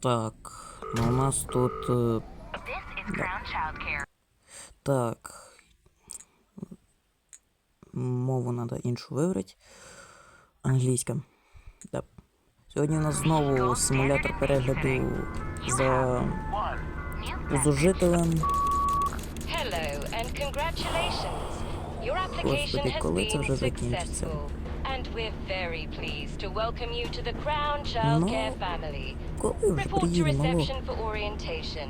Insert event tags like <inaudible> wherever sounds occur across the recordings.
Так, ну у нас тут. е, Crown Childcare. Так. Мову треба іншу вибрати. Англійська. Да. Сьогодні у нас знову симулятор перегляду за зужителем. Господи, коли це вже закінчиться? And we're very pleased to welcome you to the Crown Childcare Ну, family. Report to reception for orientation.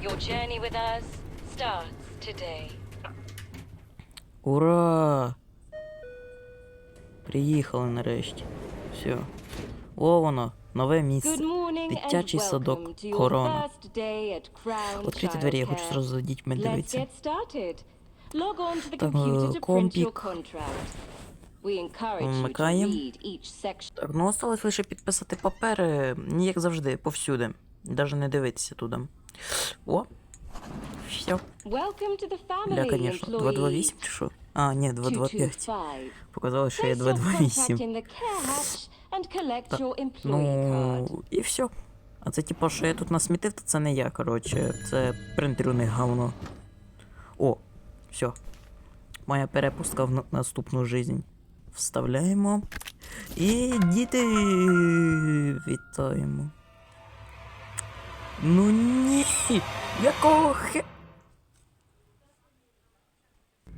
Your journey with us starts today. Ура! Приїхали нарешті. Все. О, воно, нове місце. Дитячий садок. Корона. Crown двері, я хочу зразу дітьми дивитися. Так, е, компік. Вмикаємо. Так, ну осталось лише підписати папери, як завжди, повсюди. Даже не дивитися туди. О! Все. Welcome to the family, Ля, конечно. 228 чи що? А, ні, 225. 225. Показали, що я Place your contact 228. in the care hatch and collect your employee Ну, і все. А це типа, що я тут насмітив, то це не я, коротше. Це принтер у них говно. О, все. Моя перепустка в наступну жизнь. Вставляємо. І діти вітаємо. Ну ні! Якого хе.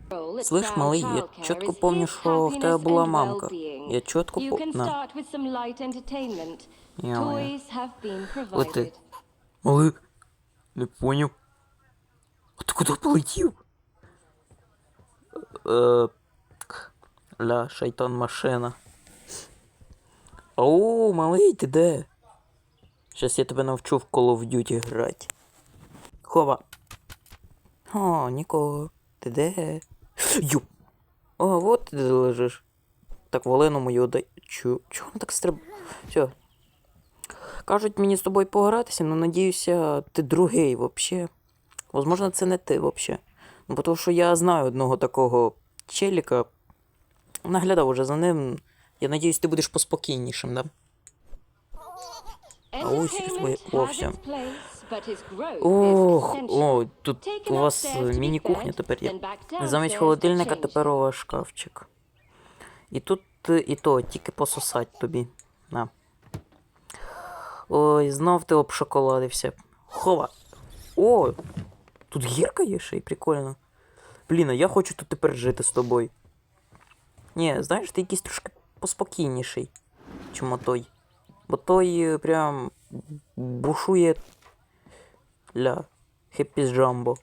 Role at Слышь, Crown малий, я Childcare чітко is помню, his що в тебе happiness була and мамка. well-being. Я чітко You по... can На. start with some light entertainment. Ё-моё. Toys have been Вот ты. provided. Малий, не поняв. А ти куди полетів? Е, ля, шайтан машина. Оу, малий, ти де? Щас я тебе навчу в Call of Duty грати. Хова. О, нікого. Ти де? Ю. О, от ти де лежиш. Так, Валену мою дай. Чу. Чого вона так стриб... Все, Кажуть мені з тобою погратися, але надіюся, ти другий вообще. Возможно, це не ти вообще. Ну, тому що я знаю одного такого челіка. Наглядав уже за ним. Я надіюсь, ти будеш поспокійнішим, да? А ось is Ох, о, тут у вас міні-кухня тепер є. Замість холодильника тепер у вас шкафчик. І тут е, і то, тільки пососать тобі. На. Ой, знов ти обшоколадився. Хова. О! Тут гірка є ще й прикольно. Блін, а я хочу тут тепер жити з тобою. Ні, знаєш, ти якийсь трошки поспокійніший, чим той. Бо той е, прям бушує ля. Хеппі джамбо.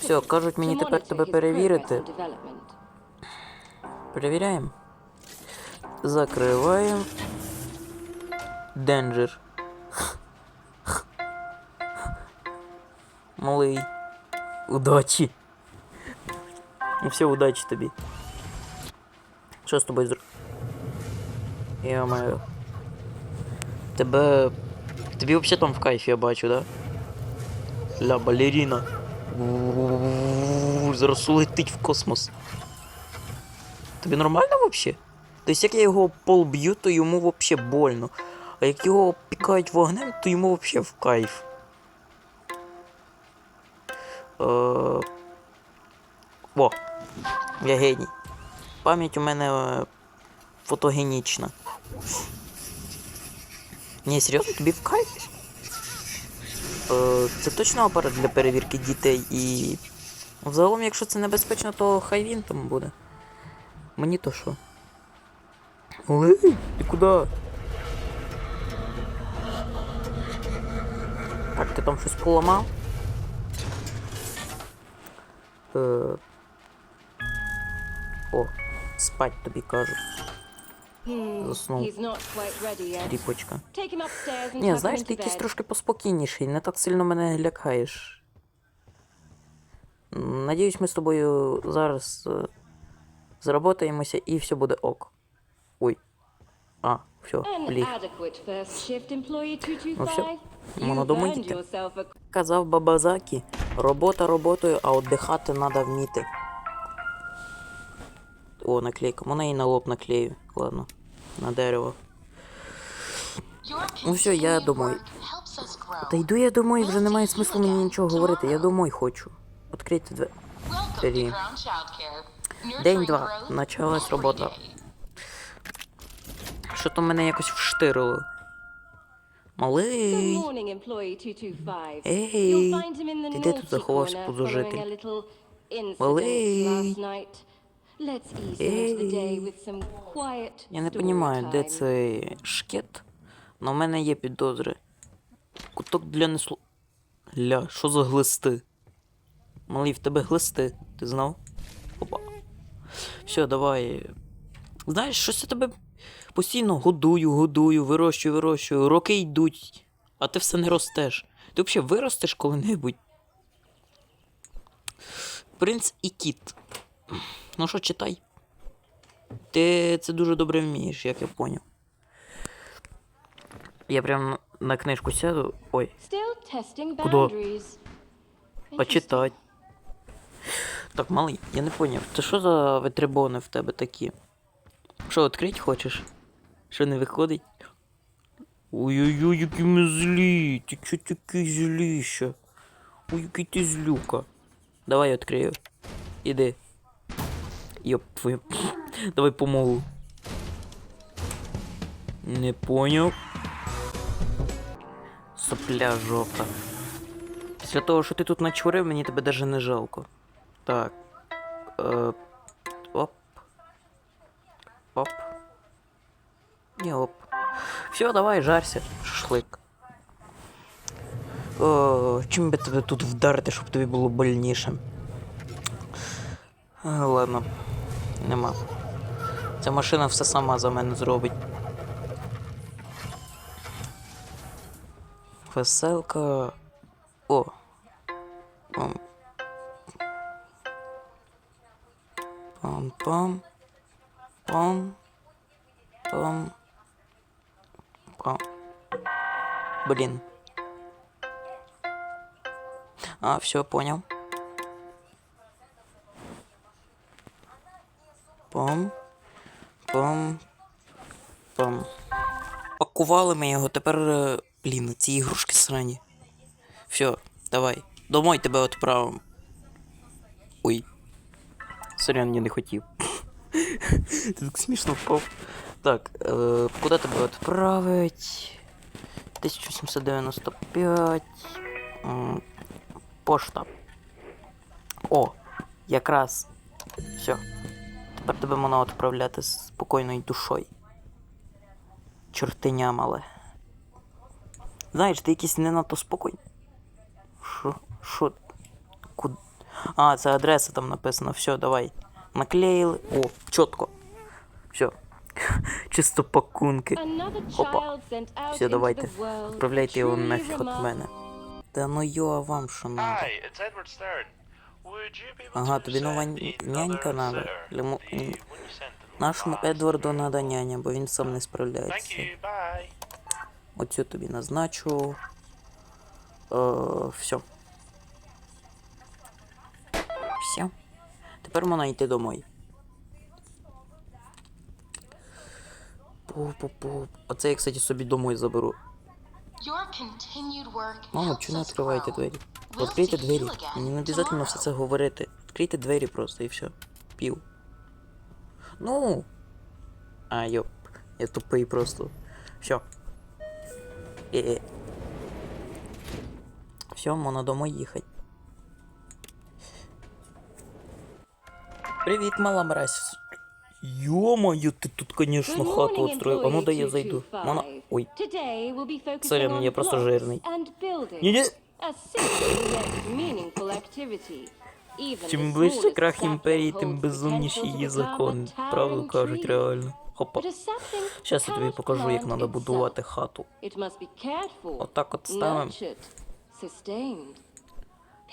Все, кажуть мені тепер тебе перевірити. Перевіряємо. Закриваємо. Денджер. Малий. Удачі. Ну все, удачі тобі. Що з тобою зр... Я маю. Тебе. Тобі взагалі там в кайфі я бачу, да? Ля, балеріна. У-у-у-у, Зараз улетить в космос. Тобі нормально вообще? Тобто як я його пол б'ю, то йому вообще больно. А як його пікають вогнем, то йому вообще в кайф. Е... О, я геній. Пам'ять у мене е, фотогенічна. Ні, серйозно, тобі в кайф? Е, це точно апарат для перевірки дітей і. Взагалом, якщо це небезпечно, то хай він там буде. Мені то що? Олег, ти куди? Так, ти там щось поламав? Е... О, спать тобі. Hmm, Заснув. Тріпочка. Ні, знаєш, ти якийсь трошки поспокійніший, не так сильно мене лякаєш. Надіюсь, ми з тобою зараз е, зработаємося і все буде ок. Ой. А, все, ліг. Ну все, 225. можна You've домой earned йти. yourself a Казав Бабазакі, робота роботою, а віддихати треба вміти. О, наклейка. Можна і на лоб наклею. Ладно. На дерево. Ну все, я домой. Та йду я домой, вже немає смислу мені нічого говорити. Я домой хочу. Відкрийте двері. День два. Началась робота. Що то мене якось вштирило. Малий. morning, employee 225. Hey, You'll find him in the ти де тут заховався incident Малий. Я не розумію, де цей шкет, але в мене є підозри. Куток для неслу. Ля, що за глисти? Малий, в тебе глисти, ти знав? Опа. Все, давай. Знаєш, щось я тебе постійно годую, годую, вирощую, вирощую. Роки йдуть, а ти все не ростеш. Ти взагалі виростеш коли-небудь? Принц і кіт. Ну що, читай. Ти це дуже добре вмієш, як я поняв. Я прям на книжку сяду. Ой, testing Куда? Так, малий, я не поняв. Це що за витребони в тебе такі? Що, відкрити хочеш? Що не виходить? Ой-ой-ой, які ми злі. Ти чо такий зліща? Ой, який ти злюка. Давай я відкрию. Іди. Йоп твою. Давай помогу. Не поняв. Сопля жопа. Після того, що ти тут начурив, мені тебе даже не жалко. Так. Е, оп. Оп. І оп. Все, давай, жарся, шашлик. О, чим би тебе тут вдарити, щоб тобі було больніше? Е, Ладно. Нема. Ця машина все сама за мене зробить. Веселка. О. Пам. Пам-пам. Пам. Пам. Пам. Блин. А, все, понял. Пам. Пам. Пам. Пакували ми його, тепер. е, Блін, ці ігрушки срані. Все, давай. Домой тебе відправимо. Ой. Сорян, я не хотів. <laughs> Ти так смішно впав. Так, е, куди тебе відправить? 1795. М, Пошта. О, якраз. Все. Тепер тебе можна відправляти з спокійною душою. Чортиня мале. Знаєш, ти якийсь не надто спокійний. Що? Що? Куд... А, це адреса там написано. Все, давай. Наклеїли. О, чітко. Все. <laughs> Чисто пакунки. Опа. Все, давайте. Відправляйте його нафіг від мене. Та ну йо, а вам що надо? Ага, тобі нова нянька надо. them Нашому? Едварду надо няня, бо він сам не справляється. Оцю тобі назначу. Е, все. Все. Тепер можна йти домой. Пу-пу-пу. Оце я, кстати, собі домой заберу. Мамо, чому не відкриваєте двері? Відкрийте двері. Мені не обов'язково все це говорити. Відкрийте двері просто і все. Пів. Ну. А, йоп. Я тупий просто. Все. Е. Все, можна домой їхати. Привіт, мала мразь. Ё-моё, ти тут, конечно, хату morning. А ну да я зайду. 225. Ой. On я просто жирний. buildings. Ні-ні. Чим ближче крах імперії, тим безумніші її закони. Правду кажуть, реально. Хопа. Зараз я тобі покажу, як треба будувати хату. Отак от ставимо.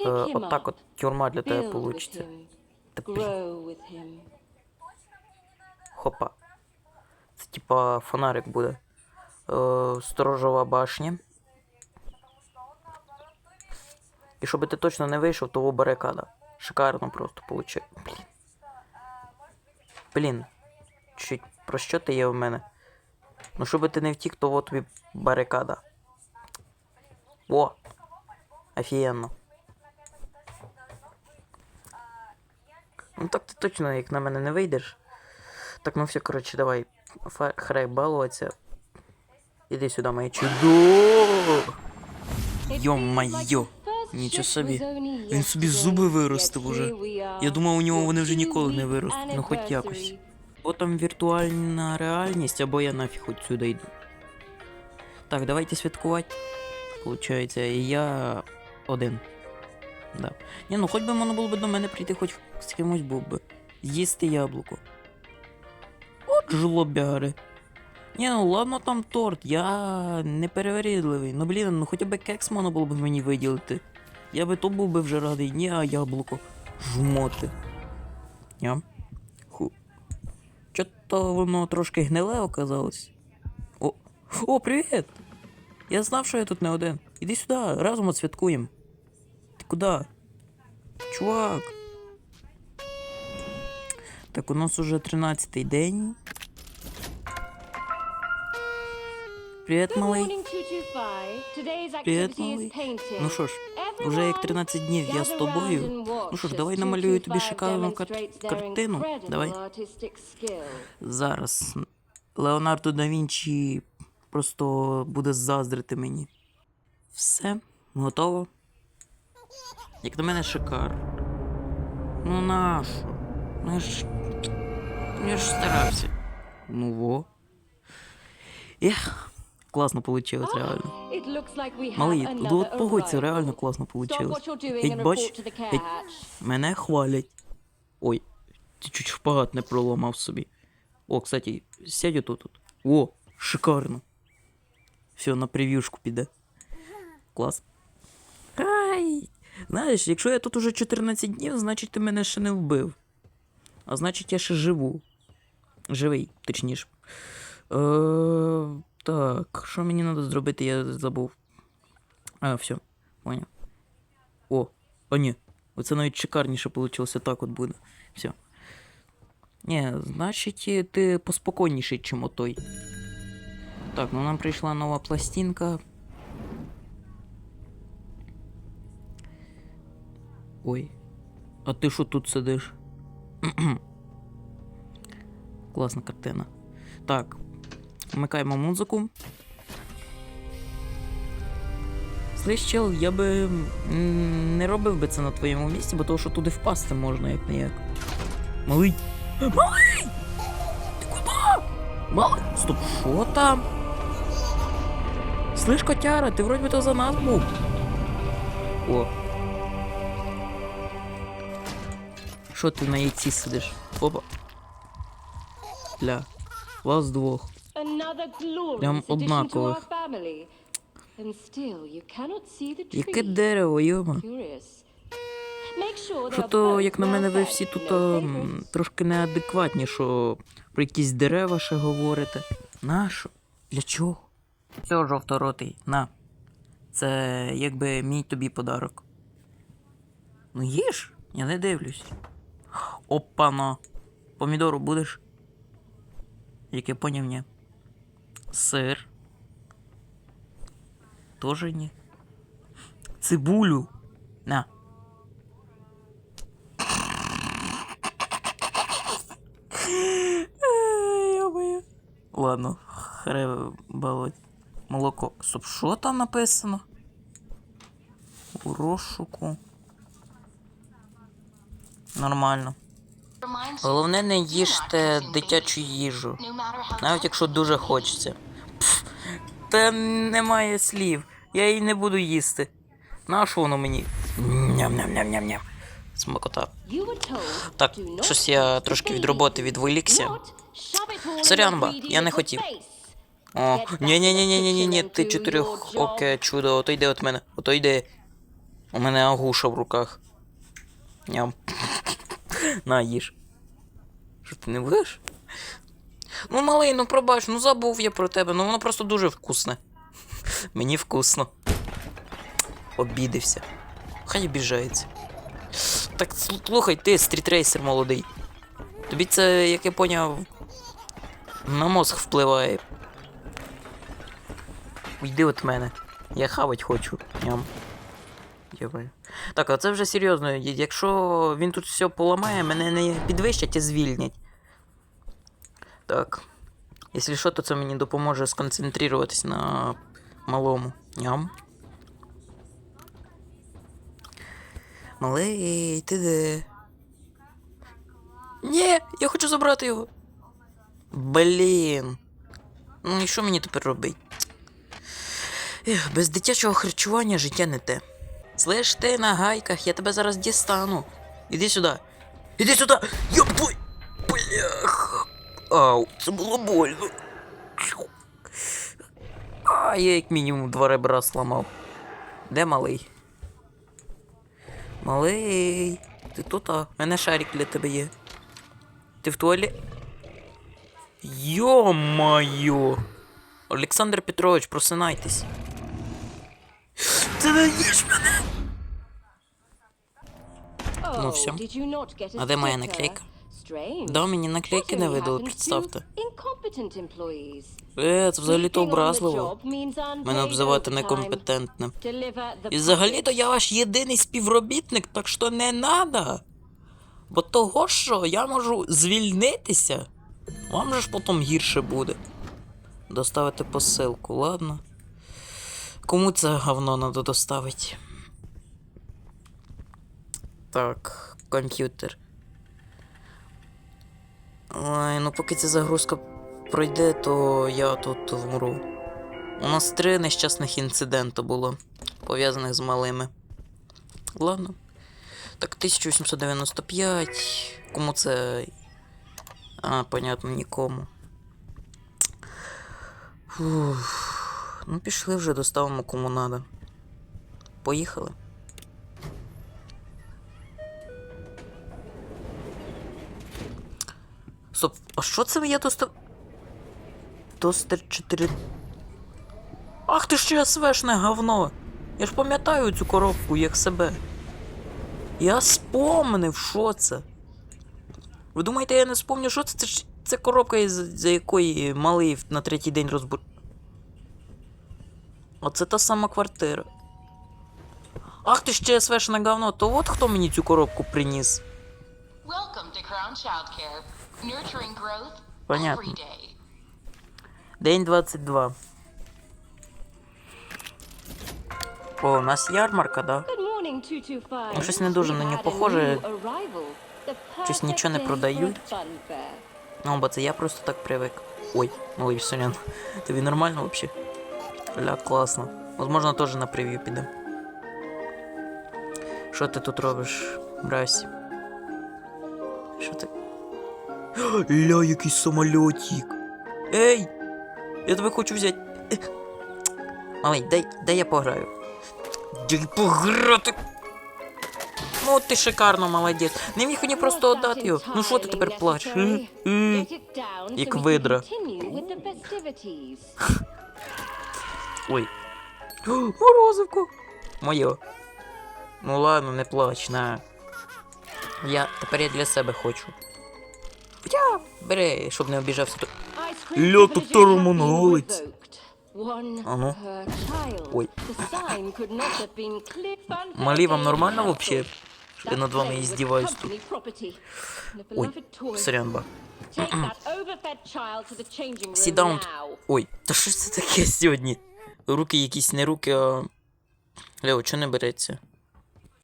Е, Отак от тюрма для тебе him. хопа. Це типа фонарик буде. Е, сторожова башня. І щоб ти точно не вийшов, того барикада. Шикарно просто получить. Блін. Блін. Чуть про що ти є в мене? Ну, щоб ти не втік, то от тобі барикада. О! Офігенно. Ну так ти точно, як на мене не вийдеш. Так, ну все, коротше, давай. Храй балуватися. Іди сюди, моє чудо. Йо-майо. Нічого собі. Він собі зуби виростив уже. Я думав, у нього вони вже ніколи не виростуть, ну хоч якось. Або там віртуальна реальність, або я нафіг отсюда йду. Так, давайте святкувати. Получається, я один. Да. Ні, ну хоч би воно було б до мене прийти, хоч з кимось був би. З'їсти яблуко. От жлобяри. Ні, ну ладно там торт, я не переверідливий. Ну блін, ну хоча б кекс можна було б мені виділити. Я би то був би вже радий. Ні, а яблуко. Жмоти. Ням. Ху. Чо-то воно трошки гниле оказалось. О. О, привіт! Я знав, що я тут не один. Іди сюди, разом отсвяткуємо. Ти куди? Чувак. Так, у нас уже 13-й день. Привіт, малий. Привіт, малий. Ну що ж, вже як 13 днів я з тобою. Ну що ж, давай намалюю тобі шикарну кар- картину. Давай. Зараз. Леонардо да Вінчі просто буде заздрити мені. Все, готово. Як на мене шикар. Ну нащо? Ну я ж. Я ж старався. Ну во. Ех, класно вийшло, реально. Малий, ну от погодься, реально класно вийшло. Геть бач, геть мене хвалять. Ой, ти чуть шпагат не проламав собі. О, кстати, сядь отут. тут. О, шикарно. Все, на прев'юшку піде. Клас. Ай! Знаєш, якщо я тут уже 14 днів, значить ти мене ще не вбив. А значить я ще живу. Живий, точніше. Е, так, що мені треба зробити, я забув. А, все, поняв. О, а ні. Оце навіть шикарніше вийшло, так от буде. Все. Ні, значить, ти поспокійніший, чим отой. Так, ну нам прийшла нова пластинка. Ой. А ти що тут сидиш? <clears throat> Класна картина. Так. Вмикаємо музику. Слышь, чел, я би не робив би це на твоєму місці, бо того, що туди впасти можна як не як. Малий. Малий! Ти куди? Малий! Стоп, що там? Слышь, котяра, ти вроді би то за нас був. О. Що ти на яйці сидиш? Опа. Бля. Вас двох. Прям однакових. Яке дерево, йома. Що то, як на мене, ви всі тут м, трошки неадекватні, що про якісь дерева ще говорите. Нащо? Для чого? Все, жовторотий, на. Це якби мій тобі подарок. Ну їж, я не дивлюсь. Опана. Помідору будеш? Як я поняв, ні. Сир. Тоже ні. Цибулю. На. Ладно, хре балуть. Молоко. Стоп, що там написано? У розшуку. Нормально. Головне не їжте дитячу їжу. Навіть якщо дуже хочеться. Пф, та немає слів. Я її не буду їсти. Нащо воно мені? Ням-ням-ням-ням-ням. Смакота. Так, щось я трошки від роботи відволікся. Сорян, ба, я не хотів. О, ні ні ні ні ні ні ні ти чотирьох оке чудо, ото йде від мене, ото йде. У мене агуша в руках. Ням. <laughs> На, їж. Що ти не будеш? Ну, малий, ну пробач, ну забув я про тебе, ну воно просто дуже вкусне. <laughs> Мені вкусно. Обідився. Хай обіжається. Так слухай, ти стрітрейсер молодий. Тобі це, як я поняв, на мозг впливає. Йди от мене. Я хавать хочу. Ням. Так, а це вже серйозно. Якщо він тут все поламає, мене не підвищать і звільнять. Так. Якщо що, то це мені допоможе сконцентруватись на малому. Ням. Малий, ти де? Ні, я хочу забрати його. Блін. Ну і що мені тепер робити? Ех, без дитячого харчування життя не те. Слиш ти на гайках, я тебе зараз дістану. Іди сюди. Іди сюди! Йоп твой! Блях! Ау, це було больно. А, я як мінімум два ребра сламав. Де малий? Малий, ти тут, а? У мене шарик для тебе є. Ти в туалет? Йо-моє! Олександр Петрович, просинайтесь. Ти не їж мене! Oh, Ну, get a А де моя наклейка? Да, мені наклейки не видали, представте. Е, це on the образливо. Мене обзивати некомпетентним. І взагалі-то я ваш єдиний співробітник, так що не надо. Бо того, що я можу звільнитися, вам же ж потім гірше буде. Доставити посилку, ладно? Кому це говно надо доставити? Так, комп'ютер. Ой, ну поки ця загрузка пройде, то я тут вмру. У нас три нещасних інциденти було, пов'язаних з малими. Ладно. Так, 1895. Кому це. А, понятно, нікому. Фух. Ну, пішли вже доставимо кому надо. Поїхали. Стоп, а що це я достав. Тостер 4. Ах ти ще СВшне говно! Я ж пам'ятаю цю коробку як себе. Я спомнив, що це. Ви думаєте, я не спомню, що це? Це ж це коробка, за якої малий на третій день розбур. Оце та сама квартира. Ах ти ще СВшне говно, то от хто мені цю коробку приніс. Welcome to Crown Childcare, Понятно. День 22. О, у нас ярмарка, да? Good morning, 225. Ну, щось не дуже на нього похоже. Щось нічого не продають. fair. Ну, бо це я просто так привик. Ой, малий Сонян. Тобі нормально вообще? Ля, класно. Возможно, теж на прев'ю піде. Що ти тут робиш, брась? Що ти. Ля, якийсь самольотик. Ей! Я тебе хочу взяти. Малий, дай, дай я пограю. Дай пограти. Ну, ти шикарно молодець. Не міг мені просто that його. Ну що ти тепер плачеш? Як видра. Ой. Морозивку. Моє. Ну ладно, не плач, на. Я тепер я для себе хочу. Я бери, щоб не обіжався. то- Ice cream Ля, тут have Таромонолець. been revoked. One А ну. per child. Ой. Малі, вам нормально вообще? Я That над вами издеваюсь тут. Ой, changing room Сідаун. Ой, та що це таке сьогодні? Руки якісь не руки, а. Лео, чого не береться?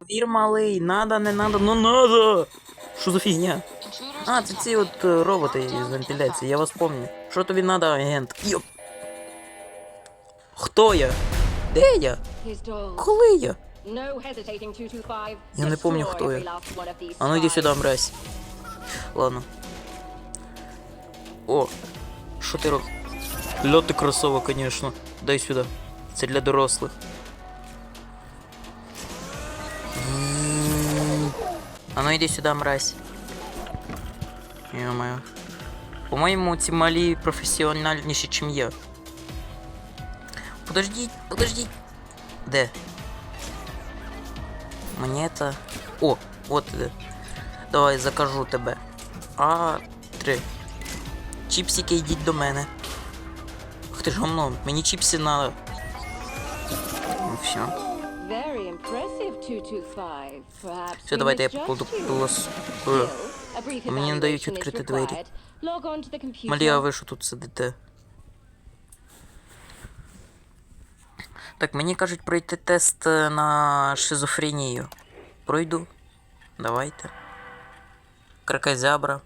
Вір малий, надо, не надо, ну надо! Що за фігня? А, це ці от е, роботи з вентиляції, я вас помню. Що тобі надо, агент? Йоп. Хто я? Де я? Коли я? No hesitating, 225. Я не помню, хто я. А ну spies. сюди, мразь. Ладно. О, що ти робиш? Ля ти красава, конечно. Дай сюди. Це для дорослих. А ну іди сюди, мразь. Ё-моё. По-моєму, ці малі професіональніші, ніж я. Подождіть, подождіть. Де? Монета. О, от іде. Давай закажу тебе. А, три. Чіпсики йдіть до мене. Ах ти ж гамно, мені чіпси надо. Ну все. Все, давайте я покладу brief мені не дають відкрити двері. а ви що тут сидите? Так, мені кажуть пройти тест е, на шизофренію. Пройду. Давайте. Кракозябра.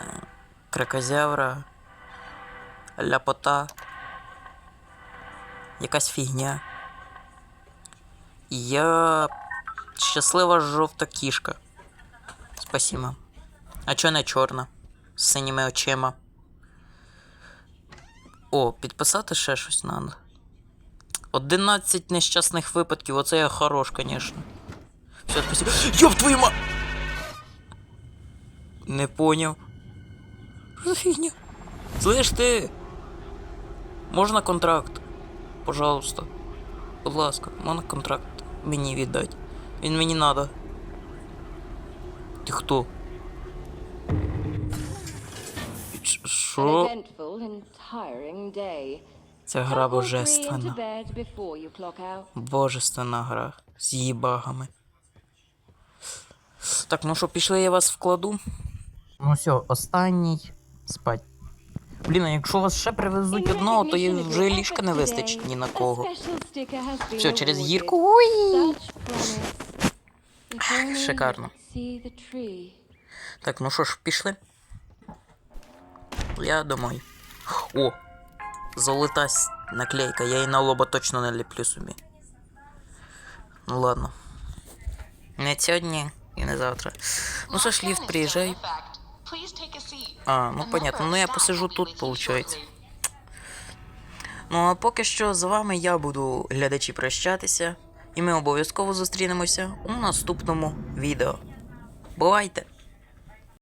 Е, Кракозябра. Ляпота. Якась фігня. Я щаслива жовта кішка. Спасибо. А чо не чорна? З синіми очима. О, підписати ще щось надо. 11 нещасних випадків, оце я хорош, конечно. Все, спасибо. Ёб твою ма... Не поняв. Фігня? Слышь ти? Можна контракт? Пожалуйста. Будь ласка, можна контракт мені віддати. Він мені надо. Ти хто? Що? day. Ця гра божественна. Божественна гра. З її багами. Так, ну що, пішли, я вас вкладу. Ну все, останній. Спать. Блін, а якщо вас ще привезуть одного, то і вже ліжка не вистачить ні на кого. Все, через гірку. Уй! Шикарно. Так, ну що ж, пішли. Я домой. О! Золота наклейка, я її на лоба точно не ліплю собі. Ну ладно. Не сьогодні і не завтра. Ну що ж, ліфт, приїжджай. А, ну понятно, ну я посижу тут, получається. Ну а поки що з вами я буду глядачі прощатися, і ми обов'язково зустрінемося у наступному відео. Бувайте!